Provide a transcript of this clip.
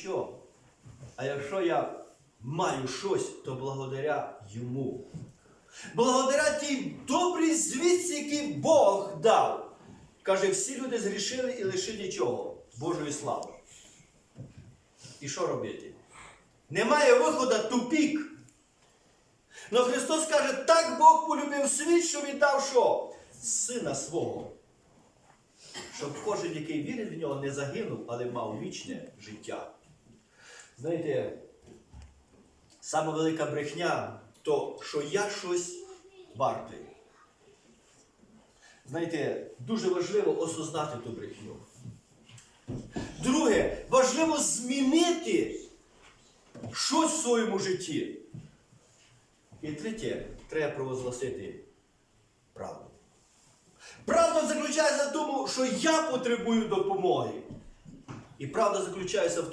ніщо. А якщо я маю щось, то благодаря йому. Благодаря тій добрій звістці, який Бог дав. Каже, всі люди згрішили і лишили чого? Божої слави. І що робити? Немає виходу тупік. Но Христос каже, так Бог полюбив світ, що віддав що? Сина свого. Щоб кожен, який вірить в нього, не загинув, але мав вічне життя. Знаєте, сама велика брехня то, що я щось вартий. Знаєте, дуже важливо осознати ту брехню. Друге, важливо змінити щось в своєму житті. І третє, треба провозгласити правду. Правда заключається в тому, що я потребую допомоги. І правда заключається в